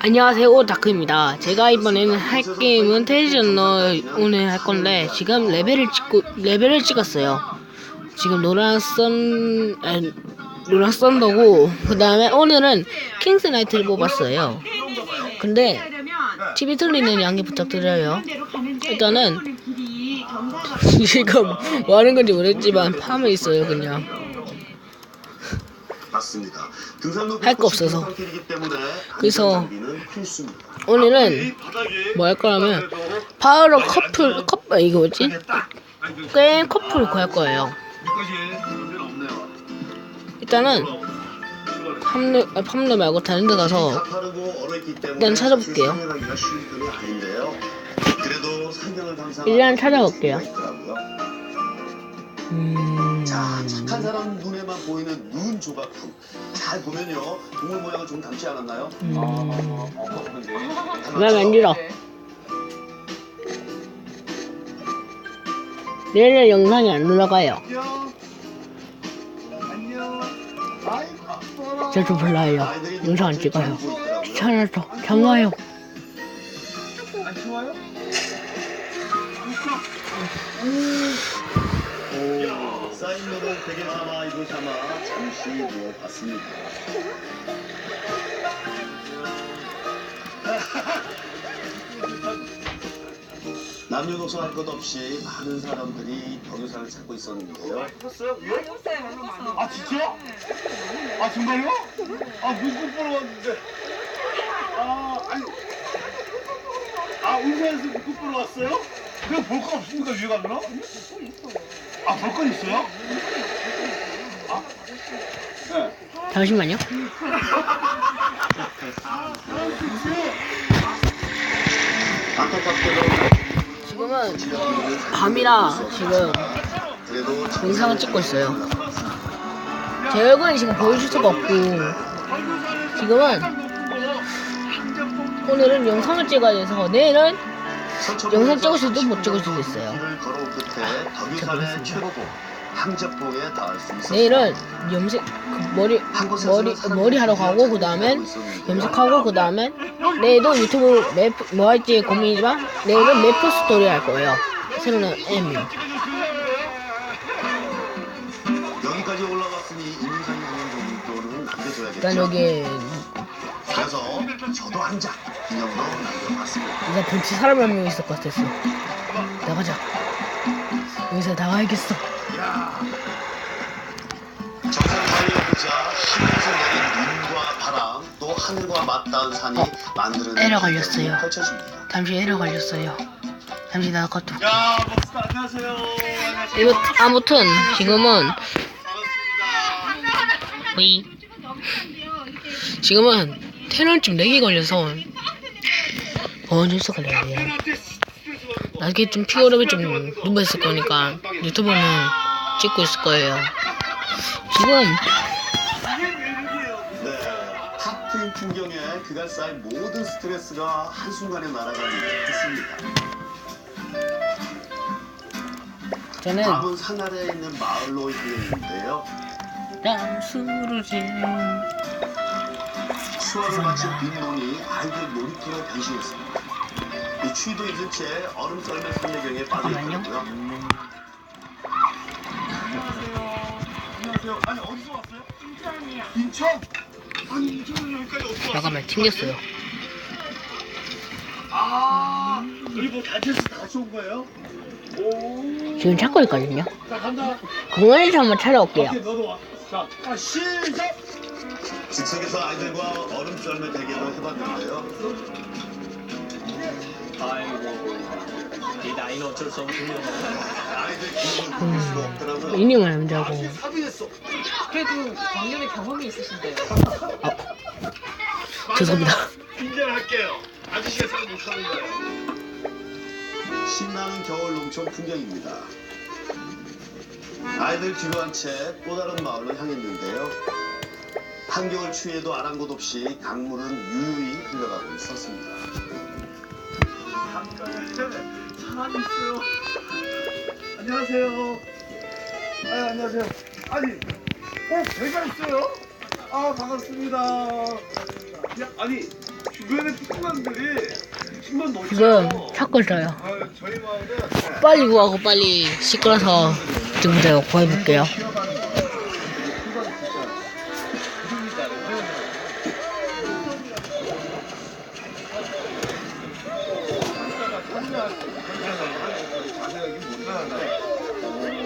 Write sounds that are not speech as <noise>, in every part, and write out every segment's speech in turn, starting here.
안녕하세요 다크입니다. 제가 이번에는 할 게임은 테이전너 오늘 할 건데 지금 레벨을 찍고 레벨을 찍었어요. 지금 노란 선 아, 노란 썬더고 그 다음에 오늘은 킹스 나이트를 뽑았어요. 근데 TV 틀리는 양해 부탁드려요. 일단은 <laughs> 지금 뭐 하는 건지 모르겠지만 팜에 있어요 그냥 맞습니다. 등산로 할거 없어서. 그래서. 오늘은 뭐 할 거냐면 바로 커플 커플 이거 뭐지 게임 커플 구할 거예요 일단은 팜르 아, 팜르 말고 다른 데 가서 일단 찾아볼게요. 생활하기가 쉬운 편이 아닌데요. 그래도 상경을 감상. 일단 찾아볼게요. 음... 자, 착한 사람 눈에만 보이는 눈 조각품. 잘 보면요, 동물 모양을 좀 닮지 않았나요? 음... 닮았죠? 왜 만들어 내일 영상이 안 올라가요 안녕. 안녕. 아이고, 저도 몰라요 영상 안 찍어요. 귀찮아서 잠와요 안 좋아요? 오, 사인 노동 베개 삼아 이거 삼아 잠시 누워봤습니다. <laughs> 남녀노소 할 것 없이 많은 사람들이 병유사를 찾고 있었는데요. 아 진짜? 아 정말요? 아 눈꽃 보러 왔는데 아 아니 아 울산에서 눈꽃 보러 왔어요? 그거 볼거 없습니까 위에 가면? 아 볼 건 있어요? 아 네. 잠시만요 지금은 밤이라 지금 영상을 찍고 있어요 제 얼굴이 지금 보여줄 수가 없고 지금은 오늘은 영상을 찍어야 돼서 내일은 영상 찍을 수도 못 찍을 수도 있어요. 내일은 염색 그 머리 머리 머리 하러 가고 그 다음엔 염색하고 그 다음엔 내일도 유튜브 맵, 뭐 할지 고민이지만 내일은 메프 스토리 할 거예요. 새로운 M. 여기까지 올라갔으니 인상이 있는 정도는 남겨줘야겠죠. 일단 여기 그래서 저도 한장 이제 본치 사람 한명 있을 것 같았어. 나가자. 여기서 나가야겠어. 정상 사이에 보자 하늘에서 내린 눈과 바람 또 하늘과 맞닿은 산이 어, 만드는 에러 걸렸어요. 펼쳐집니다. 잠시 에러 걸렸어요. 잠시 나 것도. 야 멋있다 안녕하세요 안녕하세요 이거 아무튼 지금은 반갑습니다 이 지금은 테런쯤 4개 걸려서 어쩔수 걸려야 돼요. 나중에 좀 피곤하면 좀 누워 있을 거니까 유튜브는 찍고 있을 거예요. 지금 네, 풍경에 그간 쌓인 모든 스트레스가 한순간에 날아가는 듯 했습니다. 저는 밤은 산 아래에 있는 마을로 이르는데요. 땅수르지 수학을 마친 빈논이 아이들 놀이터로 변신했습니다. 이 추위도 잊은 채 얼음 썰매 선녀경에 빠져 있더라고요. 안녕하세요 안녕하세요 아니 어디서 왔어요? 인천이요 인천? 아니 인천은 여기까지 어디서 왔어요? 잠깐만 튕겼어요. 아 여기 뭐 단체에서 다 같이 온 거예요? 오. 지금 찾고 있거든요. 자 간다. 공원에서 한번 찾아올게요. 오케이 너도 와. 자, 아, 시작. 즉석에서 아이들과 얼음 썰매 대결을 해봤는데요. 아이고 이 나이는 어쩔 수 없군요. 없더라고요. 이닝을 남자고. 사비했어. 그래도 작년에 경험이 있으신데 죄송합니다. 인정할게요. 아저씨가 잘 못하는 거예요. 신나는 겨울 농촌 풍경입니다. 아이들 뒤로 한 채 또 다른 마을로 향했는데요. 한겨울 추위에도 아랑곳 없이 강물은 유유히 흘러가고 있었습니다. 잠깐 사람이 있어요. 안녕하세요. 아, 안녕하세요. 아니, 어, 배가 있어요? 아, 반갑습니다. 야, 아니 주변에 풍만들이 풍만 넘쳐요. 지금 찾고 있어요. 아, 저희 마을은 빨리 구하고 빨리 시끄러서 지금 제가 구해볼게요.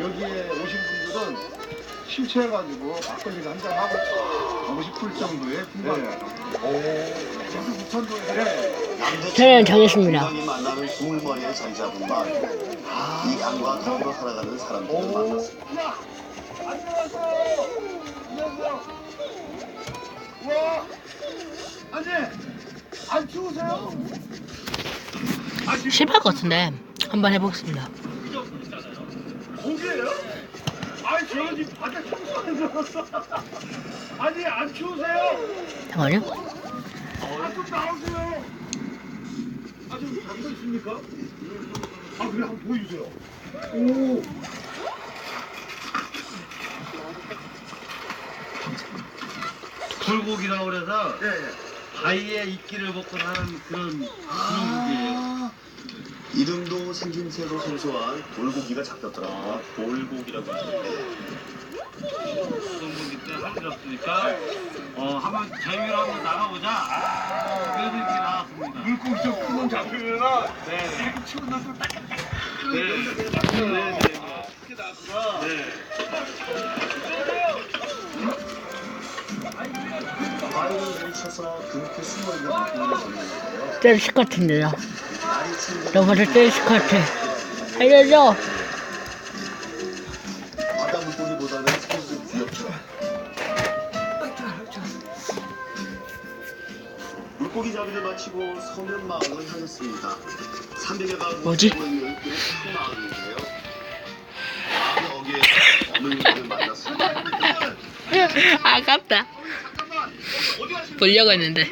여기에 오신 분들은 심취해가지고 막걸리를 한잔 하고 가고 싶을 정도의 풍광이에요. 저도 우천도에 저는 정했습니다. 강이 만나는 우물머리의 잡은 마을. 이 강과 더불어 살아가는 사람들을 만났습니다. 안녕하세요. 안녕하세요. 와, 아니, 안 추우세요? 아, 지금 실패할 것 같은데 한번 해보겠습니다. 고기예요? 아니, 저는 지금 바닥 청소하는 줄 알았어. 아니, 안 추우세요? 잠깐만요. 아, 좀 나오세요. 아, 좀 잠깐 있습니까? 아, 그래, 한번 보여주세요. 오. 돌고기라고 그래서 예, 예. 바위에 이끼를 먹고 사는 그런 그런 고기예요. 이름도 생김새도 생소한 돌고기가 잡혔더라고요. 돌고기라고 하는데 그런 고기 때문에 할일 없으니까 어 한번 재미로 한번 나가보자. 그래서 이렇게 나왔습니다. 물고기 좀 크면 잡히면은 네. 이렇게 치고 나서 딱딱딱 네. 네. 네. 이렇게 나구나. 바위를 내리쳐서나 그렇게 숨어 있는 느낌이 드는데요. 떼식 같은데요. 챙겨 너무도 떼식 같아. 알려줘. 물고기 잡이를 마치고 서면 마을을 향했습니다. 300여 가구 뭐지? 마을인데요. 여기에서 어머니를 만났습니다. <laughs> 아깝다. 보려고 했는데.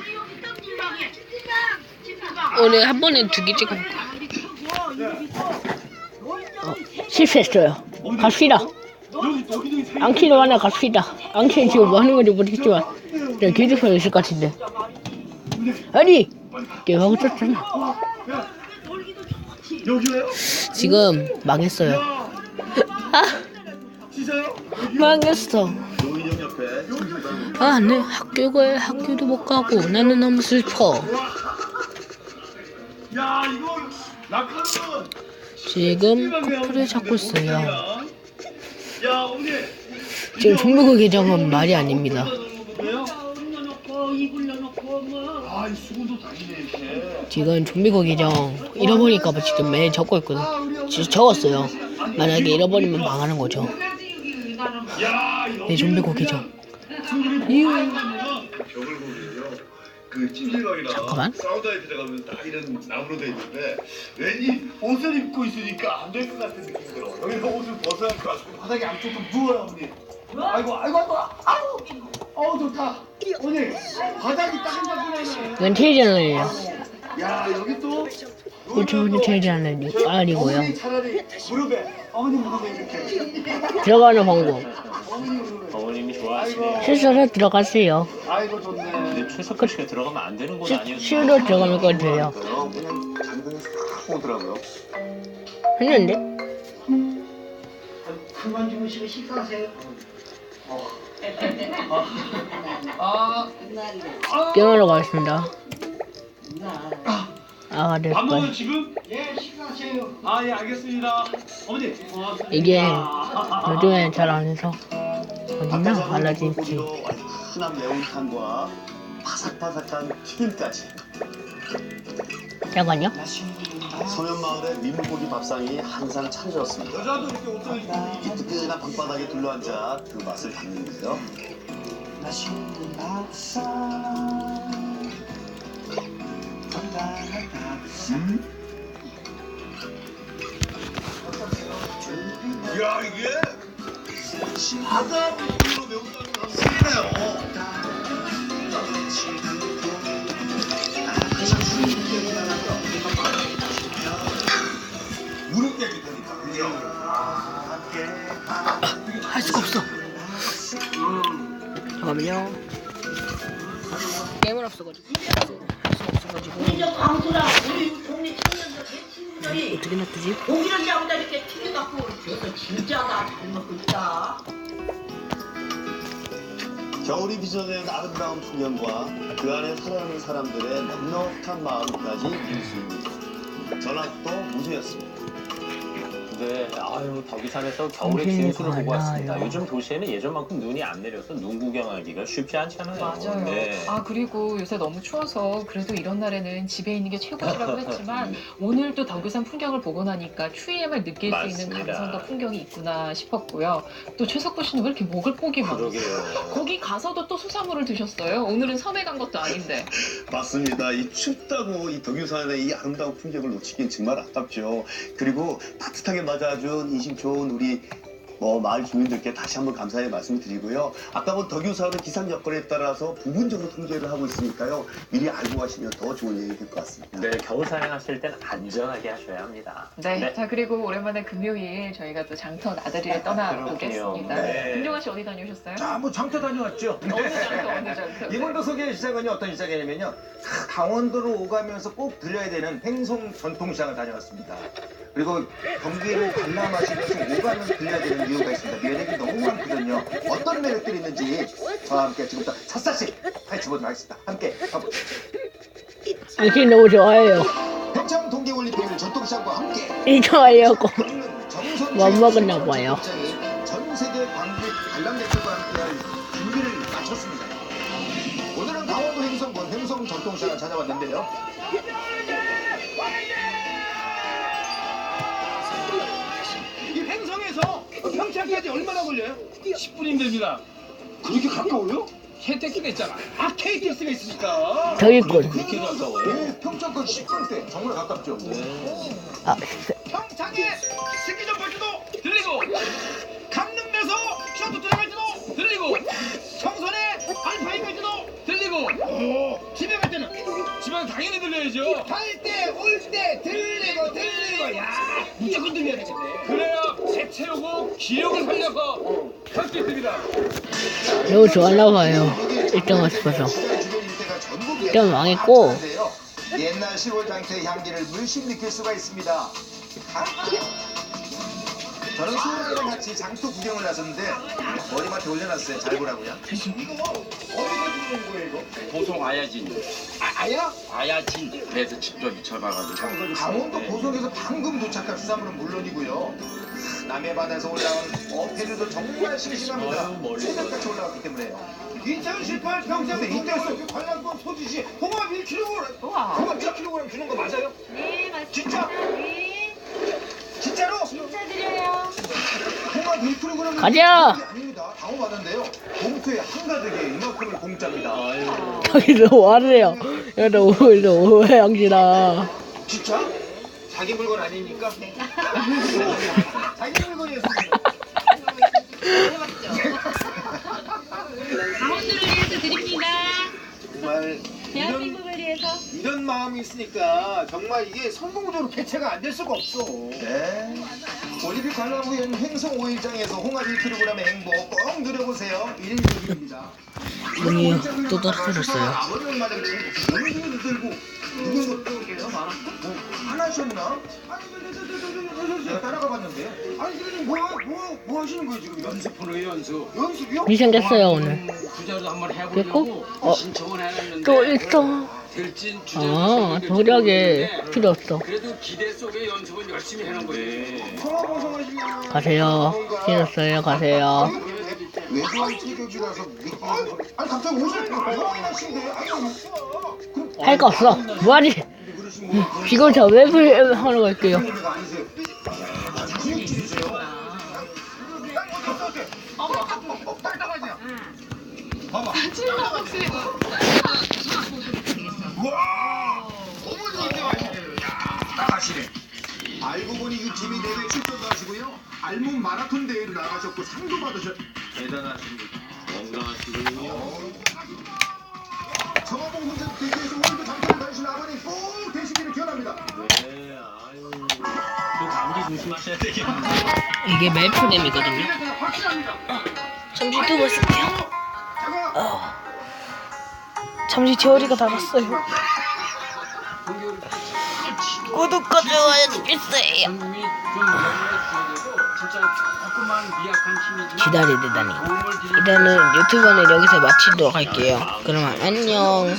오늘 한 번에 두 개 찍어볼까? 어, 실수했어요. 갑시다. 앙키로 하나 갑시다. 앙키는 지금 뭐 하는 건지 모르겠지만, 내가 기도서 있을 것 같은데. 아니! 내가 하고 쳤잖아. 여기요? 지금 망했어요. 아? 망했어. 아, 네, 학교에 학교도 못 가고 나는 너무 슬퍼. 야 이거 낙하는 지금 커플을 찾고 있어요. 야 지금 종묘구 계정은 말이 아닙니다. 아이 수건도 다니네 이렇게 지금 종묘구 계정 잃어버릴까봐 지금 매일 적고 있거든. 진짜 적었어요. 만약에 잃어버리면 망하는 거죠. 야 이거 내 계정. 벽을 보면요 그 찜질방이랑 잠깐만. 사우나에 들어가면 다 이런 나무로 돼 있는데 왠지 옷을 입고 있으니까 안 될 것 같은 느낌이 들어. 여기서 옷을 벗어야 할 것 같고 바닥에 안쪽 좀 누워요 어머니 아이고 아이고 아이고. 아우! 아우 좋다. 어머니 바닥이 따끈따끈하네. 이건 테이저널이에요. 야 여기 또 어머니 무릎에 이렇게 들어가는 방법. 실수로 들어가세요. 아이고 좋네 근데 최석근 씨가 들어가면 안 되는 건 실- 아니었어요. 실로 들어가면 건 돼요. 했는데? 그만 주무시고 식사하세요 아 게임하러 가겠습니다. 아, 네. 밥 먹어요 지금? 예 식사하세요 아 예 알겠습니다 어머니 고맙습니다 이게 요즘에 잘 안 해서 어딨나? 알라딘 티. 물고기로 얼큰한 매운탕과 바삭바삭한 튀김까지 잠깐요. 서면 마을의 민물고기 밥상이 항상 차려졌습니다. 여자도 이렇게 옷을 입고 이 뜨끈한 방바닥에 둘러앉아 그 맛을 담는데요. 야 이게 바다 물로 매운탕이 다 쓰이네요 무릎 깨끗하니까 그죠? 할 수가 없어. 잠깐만요. 게임을 없어가지고 없어가지고 이저 광수랑 우리 동네 청년들 친구들이 어떻게 놔두지? 고기를 잡아다 이렇게 튀겨갖고 저거 진짜 다 잘 먹고 있다. 겨울이 빚어낸 아름다운 풍경과 그 안에 살아가는 사람들의 넉넉한 마음까지 볼수 있는 전라도 무주였습니다. 네, 아유 덕이산에서 겨울의 동생이 진수를 보고. 왔습니다. 요즘 도시에는 예전만큼 눈이 안 내려서 눈 구경하기가 쉽지 않잖아요. 맞아요. 네. 아 그리고 요새 너무 추워서 그래도 이런 날에는 집에 있는 게 최고라고 <laughs> 했지만 오늘도 덕유산 풍경을 보고 나니까 추위에만 느낄 수 있는 맞습니다. 감성과 풍경이 있구나 싶었고요. 또 최석구 씨는 왜 이렇게 목을 많으세요? 그러게요. <laughs> 거기 가서도 또 수산물을 드셨어요. 오늘은 섬에 간 것도 아닌데. <laughs> 맞습니다. 이 춥다고 이 덕유산의 이 아름다운 풍경을 놓치긴 정말 아깝죠. 그리고 따뜻하게 맞아준 인심 좋은 우리 뭐 마을 주민들께 다시 한번 감사의 말씀을 드리고요. 아까 본 덕유산은 기상 여건에 따라서 부분적으로 통제를 하고 있으니까요. 미리 알고 가시면 더 좋은 얘기 될 것 같습니다. 네, 겨울 산행하실 때는 안전하게 하셔야 합니다. 네. 자 그리고 오랜만에 금요일 저희가 또 장터 나들이를 떠나보겠습니다. 네. 김종환 씨 어디 다녀오셨어요? 자, 뭐 장터 다녀왔죠. 어느 장터 어느 장터? 이번도 소개할 시장은요 어떤 시장이냐면요 다 강원도로 오가면서 꼭 들려야 되는 횡성 전통시장을 다녀왔습니다. 그리고 경기로 관람하시면서 오가면서 들려야 되는 이유가 있습니다. 매력이 너무 많거든요. 어떤 매력들이 있는지 저와 함께 지금부터 샅샅이 파헤쳐보도록 하겠습니다. 함께 가보죠. 당신 너무 좋아해요 평창 동계올림픽 전통시장과 함께 이 좋아해요고 정선 못 먹었나 봐요. 전 세계 관객 관람객들과 함께할 준비를 마쳤습니다. 오늘은 강원도 횡성군 횡성 전통시장을 찾아왔는데요. 이 횡성에서 평창까지 얼마나 걸려요? 10분이면 됩니다. 그렇게 가까워요? KTX가 있잖아. 아, KTX가 있으니까. 저기꾼 그렇게 가까워요? 네, 평창까지 10분대 정말 가깝죠. 아, 평창에 스키장 발주도 들리고 강릉에서 쇼트 트랙할지도 들리고 청선에 알파인까지도 들리고 오, 집에 갈 때는 집에는 당연히 들려야죠 갈 때 올 때 들리고 들리고 야 무조건 들려야 되겠네 그래야 새 채우고 기력을 살려서 할 수 있습니다 너무 좋아하나 봐요 1등하고 싶어서 일단 망했고. 옛날 10월 장터의 향기를 물씬 느낄 수가 있습니다. 아, 저는 수호랑이랑 같이 장터 구경을 나섰는데 머리맡에 올려놨어요. 잘 보라고요. 들어온 거예요 이거? 보송 아야진 아, 아야? 아야진 그래서 직접 쳐봐가지고 강원도 보성에서 방금 도착한 수산물은 물론이고요. 남해 바다에서 올라온 어패류도 정말 싱싱합니다. 새벽같이 올라왔기 때문에요. 2018 평창 근데. 동계올림픽 관람권 소지시 홍합 1kg 우와. 홍합 1kg 주는 거 맞아요? 네, 맞습니다. 진짜? 네, 진짜로? 진짜 드려요. 홍합 1kg 가자! 아닙니다. 당황받는데요. 봉투에 한가득에 이만큼을 공짜입니다. 저기서 뭐하세요 여기서 오해 양지라 진짜? 자기 물건 아니니까? <laughs> 자기 물건이었습니다. 강원도를 위해서 드립니다. 정말 대한민국을 위해서. 이런 마음이 있으니까 정말 이게 성공적으로 개최가 안 될 수가 없어. 네. 올림픽 관람 후에는 횡성 5일장에서 홍합 1kg의 행복 꼭 누려보세요. 1인 요금입니다. 문이 또 떨어졌어요. 아버지를 친구, 영수도 들고 누군 것도 뭐 하나셨나? 아니, 저, 저, 저, 저, 저, 저, 저, 제가 따라가 봤는데요. 아니 지금 뭐, 뭐, 뭐 하시는 거예요 지금? 연습하는 연습 연습이요? 미생겼어요 오늘 주자로 한번 됐고? 해보려고 어. 신청을 해놨는데 또 있어 될진 주자로 아 도력에 필요 없어 그래도 기대 속에 연습은 열심히 해놓은 거예요 가세요 싫었어요 가세요 아니 갑자기 옷을 나신데 아니 그럼 할거 없어 뭐하지 지금 저 웹을 하러 갈게요 봐봐 와! 어머니 이렇게 하시네요? 나가시네. 알고 보니 유팀이 대회 출전도 하시고요. 알몸 마라톤 대회를 나가셨고 상도 받으셨 대단하십니다. 건강하시군요. 정화봉 혼자 대회에서 오늘도 장타를 다니신 아버님 꼭 되시기를 기원합니다. 네, 아유. 또 감기 조심하셔야 되겠네요. 이게 멜프뎀이거든요. 잠시 두고 있을게요. 어. 자 잠시 재활이가 나갔어요. 구독과 좋아요 힘이지만 기다리다니. 일단은 유튜브는 여기서 마치도록 할게요. 그러면 안녕.